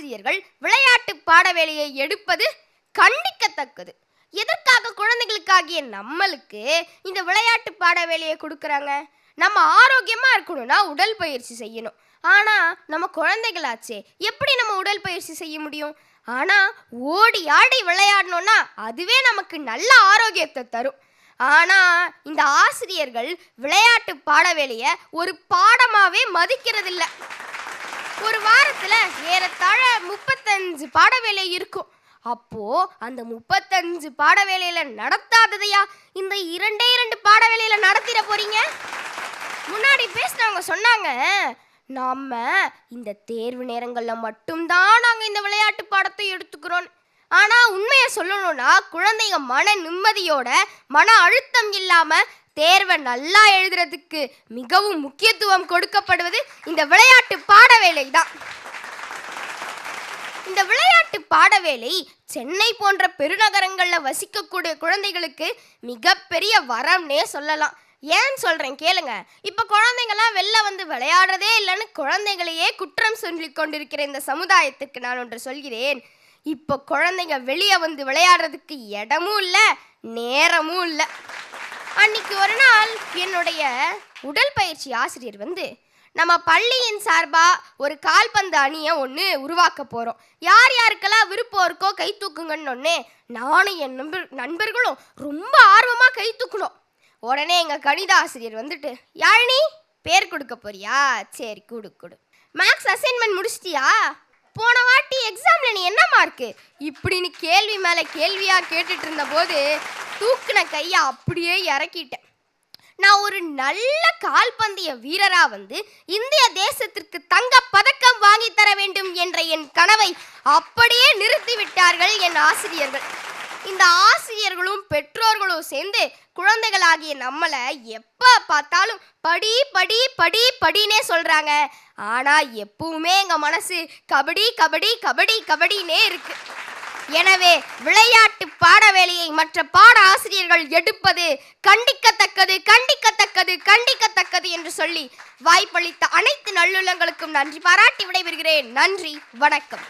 ஆசிரியர்கள் விளையாட்டு பாடவேளையை எடுப்பது கண்டிக்கத்தக்கது. எதற்காக குழந்தைகளுக்காகிய நம்மளுக்கு இந்த விளையாட்டு பாடவேளையை கொடுக்குறாங்க? நம்ம ஆரோக்கியமா இருக்கணும்னா உடல் பயிற்சி செய்யணும். ஆனா நம்ம குழந்தைகளாச்சே எப்படி நம்ம உடல் பயிற்சி செய்ய முடியும்? ஆனா ஓடி ஆடி விளையாடணும்னா அதுவே நமக்கு நல்ல ஆரோக்கியத்தை தரும். ஆனா இந்த ஆசிரியர்கள் விளையாட்டு பாடவேளைய ஒரு பாடமாவே மதிக்கிறதில்லை. ஒரு வாரத்தில் ஏறத்தாழ முப்பத்தஞ்சு பாட வேலை இருக்கும். அப்போ அந்த முப்பத்தஞ்சு பாட வேலையில நடத்தாததையா இந்த இரண்டே இரண்டு பாட வேலையில நடத்திட போறீங்க? முன்னாடி பேசினவங்க சொன்னாங்க நாம இந்த தேர்வு நேரங்கள்ல மட்டும்தான் நாங்க இந்த விளையாட்டு பாடத்தை எடுத்துக்கிறோம். ஆனா உண்மையை சொல்லணும்னா குழந்தைங்க மன நிம்மதியோட மன அழுத்தம் இல்லாம தேர்வை நல்லா எழுதுறதுக்கு மிகவும் முக்கியத்துவம் கொடுக்கப்படுவது இந்த விளையாட்டு பாடவேளை தான். இந்த விளையாட்டு பாடவேளை சென்னை போன்ற பெருநகரங்களில் வசிக்கக்கூடிய குழந்தைகளுக்கு மிகப்பெரிய வரம்னே சொல்லலாம். ஏன் சொல்கிறேன் கேளுங்க. இப்போ குழந்தைங்களாம் வெளில வந்து விளையாடுறதே இல்லைன்னு குழந்தைகளையே குற்றம் சொல்லி கொண்டிருக்கிற இந்த சமுதாயத்துக்கு நான் ஒன்று சொல்கிறேன். இப்போ குழந்தைங்க வெளியே வந்து விளையாடுறதுக்கு இடமும் இல்லை நேரமும் இல்லை. அன்னைக்கு ஒரு நாள் என்னுடைய உடல் பயிற்சி ஆசிரியர் வந்து நம்ம பள்ளியின் சார்பாக ஒரு கால்பந்து அணியை ஒன்று உருவாக்க போகிறோம் யார் யாருக்கெல்லாம் விருப்பம் இருக்கோ கை தூக்குங்கன்னு ஒன்று நானும் என் நண்பர் நண்பர்களும் ரொம்ப ஆர்வமாக கை தூக்கணும் உடனே எங்கள் கணித ஆசிரியர் வந்துட்டு யாழினி பேர் கொடுக்க போறியா? சரி கொடு கொடு. மேக்ஸ் அசைன்மெண்ட் முடிச்சிட்டியா? போன வாட்டி எக்ஸாம்ல நீ என்ன மார்க்கு இப்படின்னு கேள்வி மேலே கேள்வியா கேட்டுட்டு இருந்த போது தூக்குன கையை அப்படியே இறக்கிட்டேன். நான் ஒரு நல்ல கால்பந்தய வீரரா வந்து இந்திய தேசத்திற்கு தங்க பதக்கம் வாங்கி தர வேண்டும் என்ற என் கனவை அப்படியே நிறுத்தி விட்டார்கள் என் ஆசிரியர்கள். இந்த ஆசிரியர்களும் பெற்றோர்களும் சேர்ந்து குழந்தைகளாகிய நம்மளை எப்ப பார்த்தாலும் படி படி படி படினே சொல்றாங்க. ஆனா எப்பவுமே எங்க மனசு கபடி கபடி கபடி கபடினே இருக்கு. எனவே விளையாட்டு பாட வேலையை மற்ற பாட ஆசிரியர்கள் எடுப்பது கண்டிக்கத்தக்கது கண்டிக்கத்தக்கது கண்டிக்கத்தக்கது என்று சொல்லி வாய்ப்பளித்த அனைத்து நல்லுள்ளங்களுக்கும் நன்றி. பாராட்டி விடைபெறுகிறேன். நன்றி. வணக்கம்.